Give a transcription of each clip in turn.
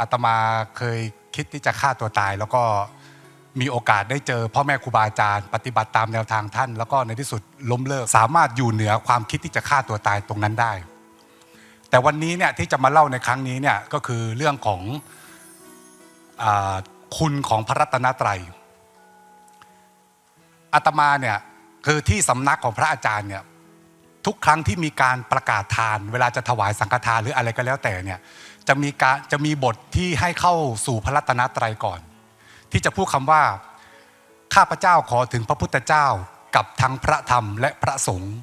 อาตมาเคยคิดที่จะฆ่าตัวตาย แล้วก็มีโอกาสได้เจอพ่อแม่ครูบาอาจารย์ ปฏิบัติตามแนวทางท่าน แล้วก็ในที่สุดล้มเลิก สามารถอยู่เหนือความคิดที่จะฆ่าตัวตายตรงนั้นได้ แต่วันนี้เนี่ยที่จะมาเล่าในครั้งนี้เนี่ยก็คือเรื่องของอคุณของพระรัตนตรัยอาตมาเนี่ยคือที่สำนักของพระอาจารย์เนี่ยทุกครั้งที่มีการประกาศทาน เวลาจะถวายสังฆทานหรืออะไรก็แล้วแต่เนี่ย จะมีการจะมีบทที่ให้เข้าสู่พระรัตนตรัยก่อน ที่จะพูดคำว่าข้าพเจ้าขอถึงพระพุทธเจ้ากับทั้งพระธรรมและพระสงฆ์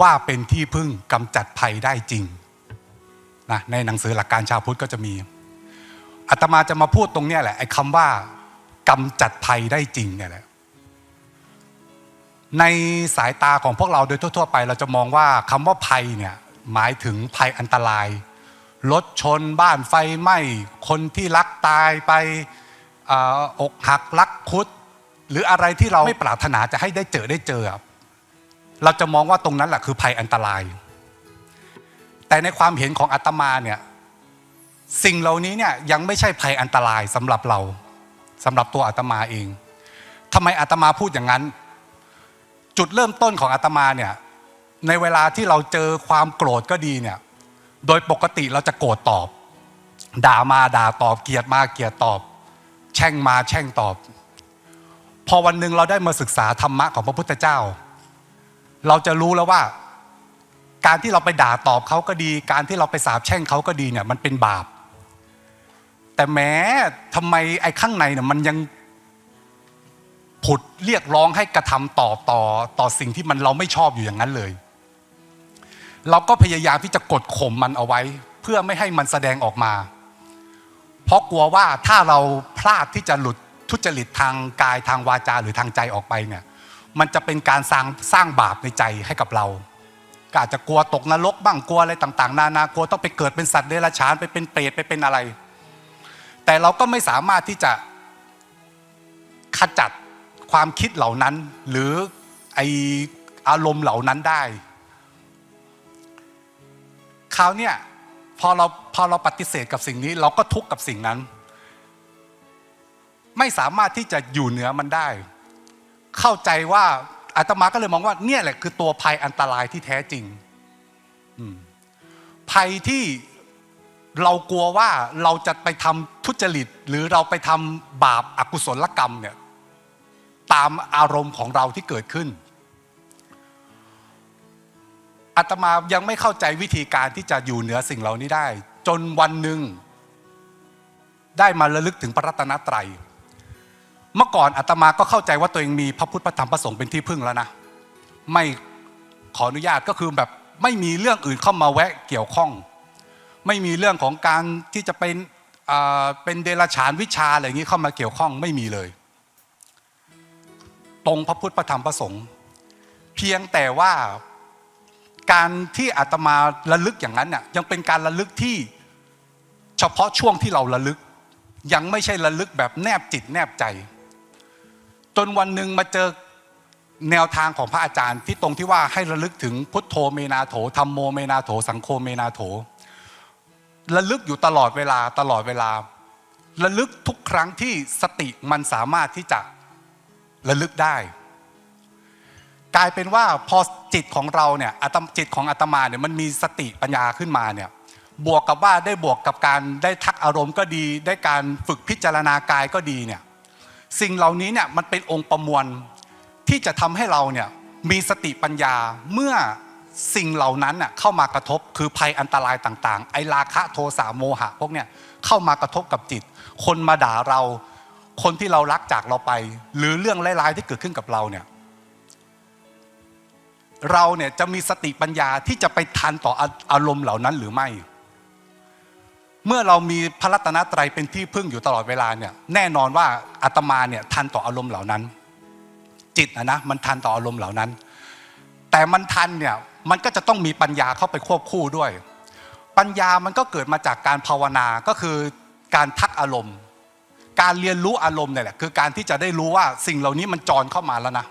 ว่าเป็นที่พึ่งกำจัดภัยได้จริงนะในหนังสือหลักการชาวพุทธก็จะมีอาตมาจะมาพูดตรงเนี้ยแหละไอ้คำว่ากำจัดภัยได้จริงเนี่ยแหละในสายตาของพวกเราโดยทั่ว ๆ ไป เราจะมองว่าคำว่าภัยเนี่ยหมายถึงภัยอันตราย รถชนบ้านไฟไหม้คนที่รักตายไปออกหักรักคุด หรืออะไรที่เราไม่ปรารถนาจะให้ได้เจอได้เจอ เราจะมองว่าตรงนั้นแหละคือภัยอันตราย แต่ในความเห็นของอาตมาเนี่ยสิ่งเหล่านี้เนี่ยยังไม่ใช่ภัยอันตรายสำหรับเราสำหรับตัวอาตมาเองทำไมอาตมาพูดอย่างนั้น จุดเริ่มต้นของอาตมาเนี่ยในเวลาที่เราเจอความโกรธก็ดีเนี่ย โดยปกติเราจะโกรธตอบ ด่ามาด่าตอบเกลียดมาเกลียดตอบ แช่งมาแช่งตอบ พอวันหนึ่งเราได้มาศึกษาธรรมะของพระพุทธเจ้า เราจะรู้แล้วว่า การที่เราไปด่าตอบเขาก็ดี การที่เราไปสาบแช่งเขาก็ดีเนี่ยมันเป็นบาป แต่แม้ทำไมไอ้ข้างในเนี่ยมันยังผุดเรียกร้องให้กระทำต่อต่อต่อสิ่งที่มันเราไม่ชอบอยู่อย่างนั้นเลย เราก็พยายามที่จะกดข่มมันเอาไว้ เพื่อไม่ให้มันแสดงออกมา เพราะกลัวว่าถ้าเราพลาดที่จะหลุดทุจริตทางกายทางวาจาหรือทางใจออกไปเนี่ยมันจะเป็นการสร้างสร้างบาปในใจให้กับเราก็อาจจะกลัวตกนรกบ้างกลัวอะไรต่างๆ นานากลัวต้องไปเกิดเป็นสัตว์เดรัจฉานไปเป็นเปรตไปเป็นอะไร แต่เราก็ไม่สามารถที่จะขจัดความคิดเหล่านั้น หรือไออารมณ์เหล่านั้นได้ คราวเนี้ยพอเราพอเราปฏิเสธกับสิ่งนี้ เราก็ทุกข์กับสิ่งนั้น ไม่สามารถที่จะอยู่เหนือมันได้ เข้าใจว่าอาตมาก็เลยมองว่าเนี่ยแหละคือตัวภัยอันตรายที่แท้จริงภัยที่เรากลัวว่าเราจะไปทำทุจริต หรือเราไปทำบาปอากุศลกรรมเนี่ย ตามอารมณ์ของเราที่เกิดขึ้น อาตมายังไม่เข้าใจวิธีการที่จะอยู่เหนือสิ่งเหล่านี้ได้ จนวันหนึ่ง ได้มาระลึกถึงพระรัตนตรัย เมื่อก่อนอาตมาก็เข้าใจว่าตัวเองมีพระพุทธพระธรรมพระสงฆ์เป็นที่พึ่งแล้วนะไม่ขออนุญาตก็คือแบบไม่มีเรื่องอื่นเข้ามาแวะเกี่ยวข้อง ไม่มีเรื่องของการที่จะเป็นเป็นเดรัจฉานวิชาอะไรอย่างนี้เข้ามาเกี่ยวข้องไม่มีเลย ตรงพระพุทธพระธรรมพระสงฆ์เพียงแต่ว่า การที่อาตมาระลึกอย่างนั้นน่ยยังเป็นการระลึกที่เฉพาะช่วงที่เราระลึก ยังไม่ใช่ระลึกแบบแนบจิตแนบใจ จนวันหนึ่งมาเจอแนวทางของพระอาจารย์ที่ตรงที่ว่าให้ระลึกถึงพุทโธเมนาโถธรรมโมเมนาโถ สังโฆเมนาโถ ระลึกอยู่ตลอดเวลาตลอดเวลา ระลึกทุกครั้งที่สติมันสามารถที่จะระลึกได้ กลายเป็นว่าพอ จิตของเราเนี่ยอาตจิตของอาตมาเนี่ยมันมีสติปัญญาขึ้นมาเนี่ยบวกกับว่าได้บวกกับการได้ทักอารมณ์ก็ดี ได้การฝึกพิจารณากายก็ดีเนี่ยสิ่งเหล่านี้เนี่ยมันเป็นองค์ประมวลที่จะทำให้เราเนี่ยมีสติปัญญาเมื่อสิ่งเหล่านั้นน่ะเข้ามากระทบคือภัยอันตรายต่างๆ ไอราคะโทสะโมหะพวกเนี่ยเข้ามากระทบกับจิต คนมาด่าเรา คนที่เรารักจากเราไป หรือเรื่องร้ายๆที่เกิดขึ้นกับเราเนี่ย เราเนี่ยจะมีสติปัญญาที่จะไปทันต่ออารมณ์เหล่านั้นหรือไม่ เมื่อเรามีพระรัตนตรัยเป็นที่พึ่งอยู่ตลอดเวลาเนี่ยแน่นอนว่าอาตมาเนี่ยทันต่ออารมณ์เหล่านั้น จิตนะนะมันทันต่ออารมณ์เหล่านั้น แต่มันทันเนี่ยมันก็จะต้องมีปัญญาเข้าไปควบคู่ด้วย ปัญญามันก็เกิดมาจากการภาวนาก็คือการทักอารมณ์ การเรียนรู้อารมณ์เนี่ยแหละคือการที่จะได้รู้ว่าสิ่งเหล่านี้มันจรเข้ามาแล้วนะ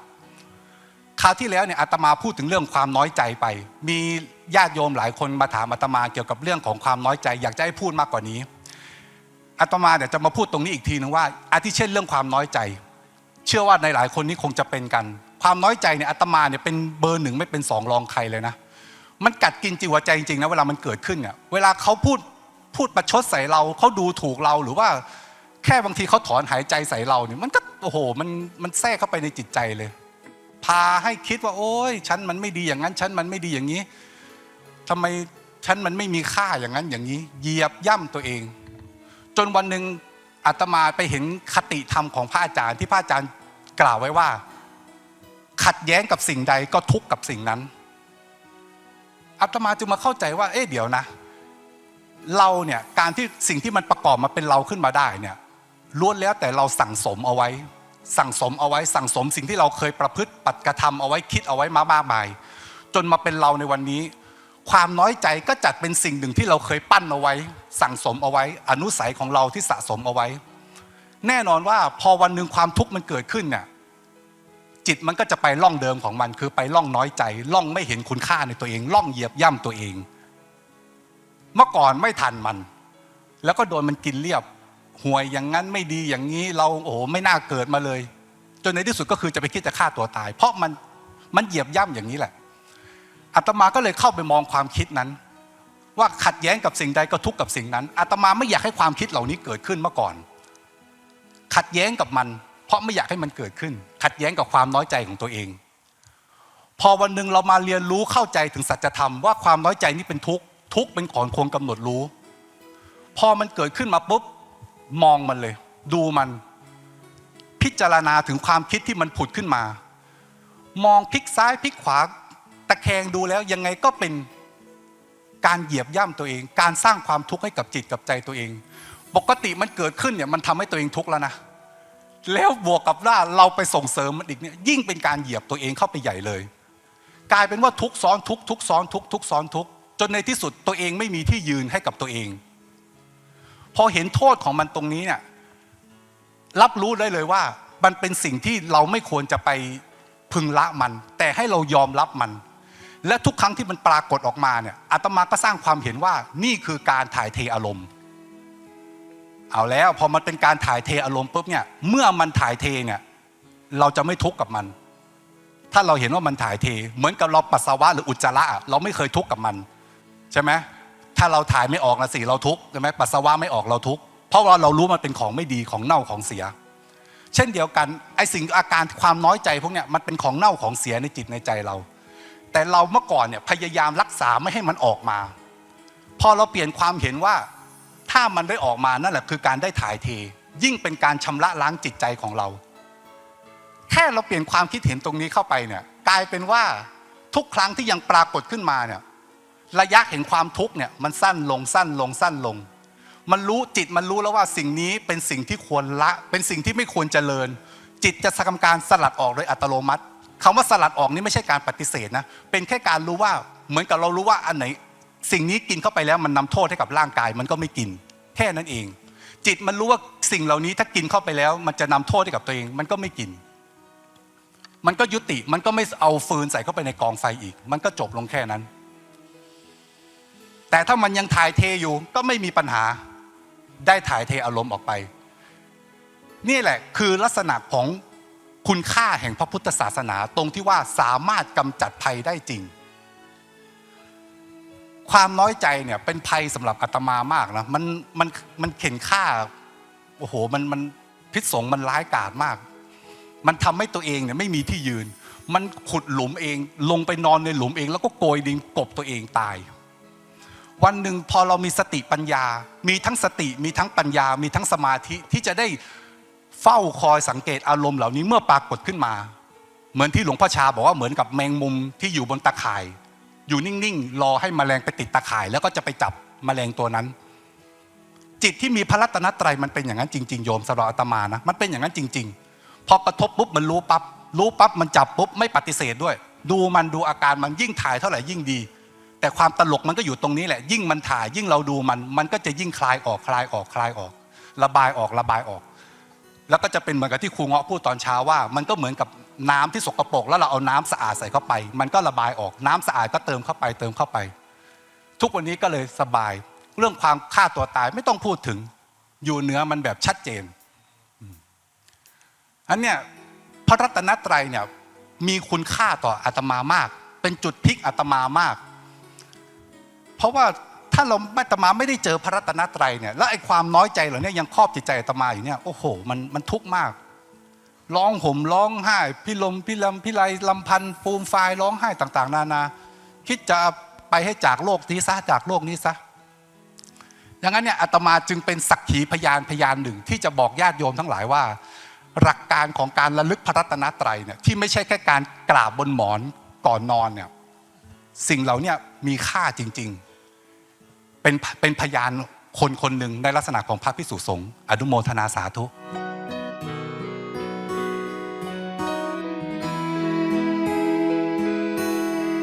คราวที่แล้วเนี่ยอาตมาพูดถึงเรื่องความน้อยใจไป มีญาติโยมหลายคนมาถามอาตมาเกี่ยวกับเรื่องของความน้อยใจ อยากจะให้พูดมากกว่านี้อาตมาเดี๋ยวจะมาพูดตรงนี้อีกทีนึงว่าอาทิเช่นเรื่องความน้อยใจ เชื่อว่าในหลายคนนี้คงจะเป็นกัน ความน้อยใจเนี่ยอาตมาเนี่ยเป็นเบอร์หนึ่งไม่เป็นสองรองใครเลยนะ มันกัดกินจิตหัวใจจริงๆนะเวลามันเกิดขึ้นเนี่ยเวลาเขาพูดพูดประชดใส่เราเขาดูถูกเราหรือว่าแค่บางทีเขาถอนหายใจใส่เราเนี่ยมันก็โอ้โหมันมันแทรกเข้าไปในจิตใจเลย พาให้คิดว่า โอ้ยฉันมันไม่ดีอย่างนั้น ฉันมันไม่ดีอย่างนี้ทำไมฉันมันไม่มีค่าอย่างนั้นอย่างนี้ เหยียบย่ำตัวเอง จนวันหนึ่งอาตมาไปเห็นคติธรรมของพระอาจารย์ที่พระอาจารย์กล่าวไว้ว่า ขัดแย้งกับสิ่งใดก็ทุกข์กับสิ่งนั้นอาตมาจึงมาเข้าใจว่า เอ๊ะเดี๋ยวนะ เราเนี่ยการที่สิ่งที่มันประกอบมาเป็นเราขึ้นมาได้เนี่ยล้วนแล้วแต่เราสั่งสมเอาไว้ สั่งสมเอาไว้สั่งสมสิ่งที่เราเคยประพฤติปัดกระทำเอาไว้คิดเอาไว้มามากมาย จนมาเป็นเราในวันนี้ ความน้อยใจก็จัดเป็นสิ่งหนึ่งที่เราเคยปั้นเอาไว้ สั่งสมเอาไว้ อนุสัยของเราที่สะสมเอาไว้ แน่นอนว่าพอวันหนึ่งความทุกข์มันเกิดขึ้นเนี่ยจิตมันก็จะไปล่องเดิมของมัน คือไปล่องน้อยใจล่องไม่เห็นคุณค่าในตัวเอง ล่องเหยียบย่ำตัวเอง เมื่อก่อนไม่ทันมัน แล้วก็โดนมันกินเรียบ ห่วยอย่างนั้นไม่ดีอย่างนี้เราโอ้ไม่น่าเกิดมาเลย จนในที่สุดก็คือจะไปคิดจะฆ่าตัวตาย เพราะมันมันเหยียบย่ำอย่างนี้แหละอาตมาก็เลยเข้าไปมองความคิดนั้น ว่าขัดแย้งกับสิ่งใดก็ทุกข์กับสิ่งนั้นอาตมาไม่อยากให้ความคิดเหล่านี้เกิดขึ้นเมื่อก่อน ขัดแย้งกับมัน เพราะไม่อยากให้มันเกิดขึ้น ขัดแย้งกับความน้อยใจของตัวเอง พอวันหนึ่งเรามาเรียนรู้เข้าใจถึงสัจธรรมว่าความน้อยใจนี่เป็นทุกข์ทุกข์เป็นของควรกำหนดรู้ พอมันเกิดขึ้นมาปุ๊บ มองมันเลย ดูมัน พิจารณาถึงความคิดที่มันผุดขึ้นมา มองพลิกซ้ายพลิกขวา ตะแคงดูแล้วยังไงก็เป็นการเหยียบย่ำตัวเอง การสร้างความทุกข์ให้กับจิตกับใจตัวเอง ปกติมันเกิดขึ้นเนี่ยมันทำให้ตัวเองทุกข์แล้วนะแล้วบวกกับว่าเราไปส่งเสริมมันอีกเนี่ยยิ่งเป็นการเหยียบตัวเองเข้าไปใหญ่เลย กลายเป็นว่าทุกซ้อนทุกทุกซ้อนทุกทุกซ้อนทุกจนในที่สุดตัวเองไม่มีที่ยืนให้กับตัวเอง อเห็นโทษของมันตรงนี้เนี่ยรับรู้ได้เลยว่า มันเป็นสิ่งที่เราไม่ควรจะไปพึงละมัน แต่ให้เรายอมรับมัน และทุกครั้งที่มันปรากฏออกมาเนี่ยอาตมาก็สร้างความเห็นว่านี่คือการถ่ายเทอารมณ์ เอาแล้วพอมันเป็นการถ่ายเทอารมณ์ปุ๊บเนี่ยเมื่อมันถ่ายเทเนี่ยเราจะไม่ทุกข์กับมัน ถ้าเราเห็นว่ามันถ่ายเท เหมือนกับเราปัสสาวะหรืออุจจาระอะเราไม่เคยทุกข์กับมัน ใช่ไหม ถ้าเราถ่ายไม่ออกนะสิเราทุกข์ใช่ไหมปัสสาวะไม่ออกเราทุกข์เพราะว่าเรารู้มันเป็นของไม่ดีของเน่าของเสีย เช่นเดียวกันไอสิ่งอาการความน้อยใจพวกเนี้ยมันเป็นของเน่าของเสียในจิตในใจเรา แต่เราเมื่อก่อนเนี่ยพยายามรักษาไม่ให้มันออกมา พอเราเปลี่ยนความเห็นว่าถ้ามันได้ออกมานั่นแหละคือการได้ถ่ายเท ยิ่งเป็นการชำระล้างจิตใจของเรา แค่เราเปลี่ยนความคิดเห็นตรงนี้เข้าไปเนี่ยกลายเป็นว่าทุกครั้งที่ยังปรากฏขึ้นมาเนี่ย ระยะเห็นความทุกข์เนี่ยมันสั้นลงสั้นลงสั้นลง มันรู้จิตมันรู้แล้วว่าสิ่งนี้เป็นสิ่งที่ควรละ เป็นสิ่งที่ไม่ควรเจริญ จิตจะทำการสลัดออกโดยอัตโนมัติคำว่าสลัดออกนี่ไม่ใช่การปฏิเสธนะเป็นแค่การรู้ว่าเหมือนกับเรารู้ว่าอันไหน สิ่งนี้กินเข้าไปแล้วมันนำโทษให้กับร่างกายมันก็ไม่กิน แค่นั้นเอง จิตมันรู้ว่าสิ่งเหล่านี้ถ้ากินเข้าไปแล้ว มันจะนำโทษให้กับตัวเองมันก็ไม่กิน มันก็ยุติมันก็ไม่เอาฟืนใส่เข้าไปในกองไฟอีก มันก็จบลงแค่นั้น แต่ถ้ามันยังถ่ายเทอยู่ก็ไม่มีปัญหาได้ถ่ายเทอารมณ์ออกไป นี่แหละคือลักษณะของคุณค่าแห่งพระพุทธศาสนาตรงที่ว่าสามารถกำจัดภัยได้จริง ความน้อยใจเนี่ยเป็นภัยสำหรับอาตมามากนะมันมันมันเข็นฆ่าโอ้โหมันมันพิษสงมันร้ายกาจมาก มันทำให้ตัวเองเนี่ยไม่มีที่ยืน มันขุดหลุมเองลงไปนอนในหลุมเอง แล้วก็โกยดินกบตัวเองตาย วันหนึ่งพอเรามีสติปัญญา มีทั้งสติ มีทั้งปัญญา มีทั้งสมาธิที่จะได้เฝ้าคอยสังเกตอารมณ์เหล่านี้เมื่อปรากฏขึ้นมา เหมือนที่หลวงพ่อชาบอกว่าเหมือนกับแมงมุมที่อยู่บนตะข่าย อยู่นิ่งๆ รอให้มแมลงไปติดตะข่าย แล้วก็จะไปจับมแมลงตัวนั้น จิตที่มีพระรัตนตรัยมันเป็นอย่างนั้นจริง ๆ โยมสำหรับอาตมานะมันเป็นอย่างนั้นจริง ๆ พอกระทบปุ๊บมันรู้ปั๊บรู้ปั๊บมันจับปุ๊บไม่ปฏิเสธด้วย ดูมันดูอาการมันยิ่งถ่ายเท่าไหร่ยิ่งดี แต่ความตลกมันก็อยู่ตรงนี้แหละ ยิ่งมันถ่ายยิ่งเราดูมันมันก็จะยิ่งคลายออกคลายออกคลายออก ระบายออกระบายออก แล้วก็จะเป็นเหมือนกับที่ครูเงาะพูดตอนเช้าว่า มันก็เหมือนกับน้ำที่สกปรกแล้วเราเอาน้ำสะอาดใส่เข้าไป มันก็ระบายออกน้ำสะอาดก็เติมเข้าไปเติมเข้าไป ทุกวันนี้ก็เลยสบาย เรื่องความฆ่าตัวตายไม่ต้องพูดถึง อยู่เหนือมันแบบชัดเจนอันเนี้ยพระรัตนตรัยเนี่ยมีคุณค่าต่ออาตมามาก เป็นจุดพลิกอาตมามาก เพราะว่าถ้าเราอาตมาไม่ได้เจอพระรัตนตรัยเนี่ยแล้วไอ้ความน้อยใจเหล่านี้ยังครอบจิตใจอตมาอยู่เนี่ยโอ้โหมันมันทุกข์มากร้องห่มร้องไห้พี่ลมพี่ลำพี่ไรลำพันธ์ฟูมฟายร้องไห้ต่าง ๆ นานา คิดจะไปให้จากโลกนี้ซะจากโลกนี้ซะอย่างนั้นเนี่ยอาตมาจึงเป็นสักขีพยานพยานหนึ่ง ที่จะบอกญาติโยมทั้งหลายว่า หลักการของการระลึกพระรัตนตรัยเนี่ยที่ไม่ใช่แค่การกราบบนหมอนก่อนนอนเนี่ยสิ่งเหล่านี้มีค่าจริง ๆ เป็นเป็นพยานคนคนหนึ่งในลักษณะของพระพิสุสงฆ์อนุโมทนาสาธุ